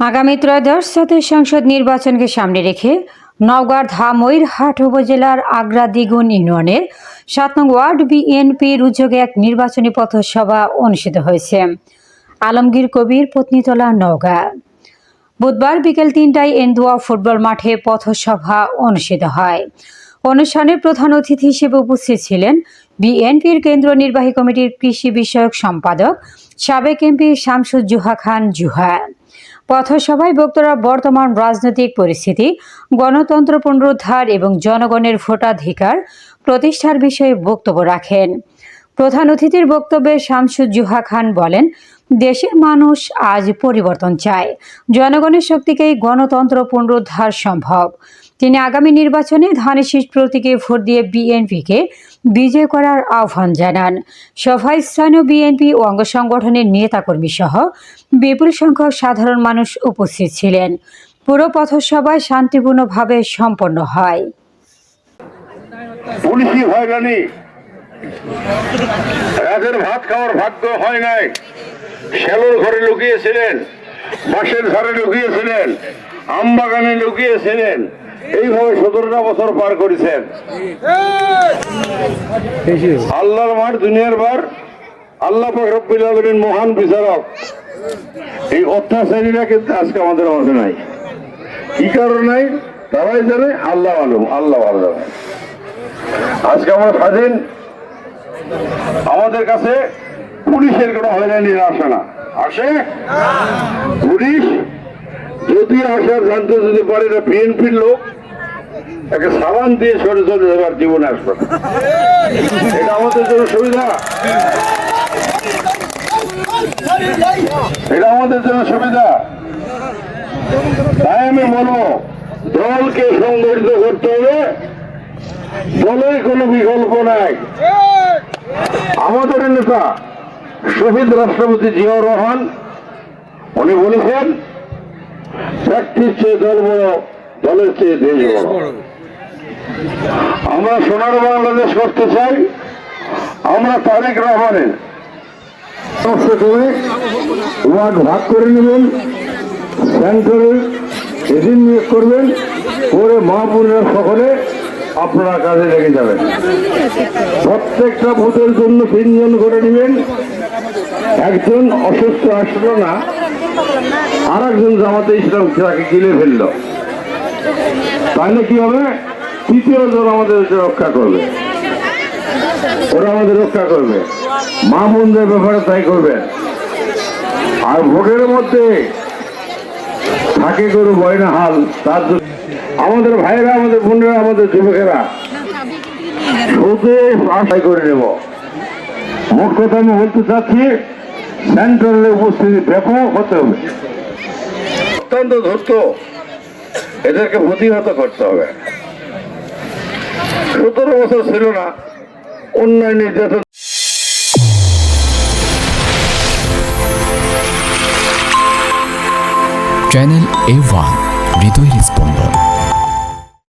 আগামী ত্রয়োদশ জাতীয় সংসদ নির্বাচনকে সামনে রেখে নওগাঁর ধামইরহাট উপজেলার আগ্রা দ্বিগুণ ইউনিয়নের সাত নং ওয়ার্ড বিএনপির উদ্যোগে এক নির্বাচনী পথসভা অনুষ্ঠিত হয়েছে। আলমগীর কবির পত্নীতলা, নওগাঁ। বুধবার বিকেল তিনটায় এন্দুয়া ফুটবল মাঠে পথসভা অনুষ্ঠিত হয়। অনুষ্ঠানে প্রধান অতিথি হিসেবে উপস্থিত ছিলেন বিএনপির কেন্দ্র নির্বাহী কমিটির কৃষি বিষয়ক সম্পাদক, সাবেক এমপি শামসুজ্জোহা খান জুহা। পথসভায় বক্তারা বর্তমান রাজনৈতিক পরিস্থিতি, গণতন্ত্র পুনরুদ্ধার এবং জনগণের ভোটাধিকার প্রতিষ্ঠার বিষয়ে বক্তব্য রাখেন। প্রধান অতিথির বক্তব্যে শামসুজ্জুহা খান বলেন, দেশের মানুষ আজ পরিবর্তন চায়। জনগণের শক্তিকেই গণতন্ত্র পুনরুদ্ধার সম্ভব। তিনি আগামী নির্বাচনে ধানের শীষ প্রতীকে ভোট দিয়ে বিএনপিকে বিজয় করার আহ্বান জানান। সভায় স্থানীয় বিএনপি ও অঙ্গ সংগঠনের নেতাকর্মী সহ বিপুল সংখ্যক সাধারণ মানুষ উপস্থিত ছিলেন। পুরো পথসভায় শান্তিপূর্ণভাবে সম্পন্ন হয়। পুলিশি হয়রানি। রাতের ভাত খাওয়ার ভাগ্য হয় নাই। শ্যালোর ঘরে লুকিয়েছিলেন ধারে লুকিয়েছিলেন আম বাগানে লুকিয়েছিলেন। এইভাবে সতেরোটা বছর পার করেছেন। আল্লাহর মার দুনিয়ার বার আল্লাহ রব্বুল মহান বিচারক। এই অত্যাচারীরা কিন্তু আজকে আমাদের মাঝে নাই। কি কারণ? নাই তারাই জানে, আল্লাহ আলম, আল্লাহ ভালো জানে। আজকে আমরা স্বাধীন। আমাদের কাছে পুলিশের কোনো হয়রানির আসে না। আসে? পুলিশ? যদি আসার জানতে যদি পারে না বিএনপির লোক একে সাবান দিয়ে সরে চলে যাবার জীবনে আসবে না। এটা আমাদের জন্য সুবিধা। এটা আমাদের জন্য সুবিধা। তাই আমি বলব, দলকে সংগঠিত করতে হবে। দলের কোনো বিকল্প নাই। আমাদের নেতা শহীদ রাষ্ট্রপতি জিয়াউর রহমান, উনি বলেছেন, ব্যক্তির চেয়ে দল বড় দলের চেয়ে দেশ বড়। আমরা সোনার বাংলাদেশ করতে চাই, আমরা তারেক রহমানের। ওয়ার্ড ভাগ করে নেবেন সেন্টারের এদিন নিয়োগ করবেন করে মহাপুরের সকলে আপনারা কাজে লেগে যাবেন। প্রত্যেকটা ভোটের জন্য তিনজন করে নেবেন। একজন অসুস্থ আসলো না আর একজন জামাতে ইসলাম তাকে গিলে ফেলল। তাহলে কি হবে? তৃতীয় জন আমাদের রক্ষা করবে। ওরা আমাদের রক্ষা করবে। মা বোনদের ব্যাপারে তাই করবেন আর ভোটের মধ্যে থাকে গরু বয়না হাল, তার জন্য আমাদের ভাইয়েরা, আমাদের বোনেরা, আমাদের যুবকেরা সুদে আশাই করে নেব। মোট কথা আমি বলতে চাচ্ছি, সেন্ট্রালে উপস্থিতি ব্যাপক হতে হবে। অত্যন্ত ধরত। এদেরকে প্রতিহত করতে হবে। সতেরো বছর ছিল না। অন্যায় নির্যাতন। চ্যানেল এ ওয়ান হৃদয় স্পন্দন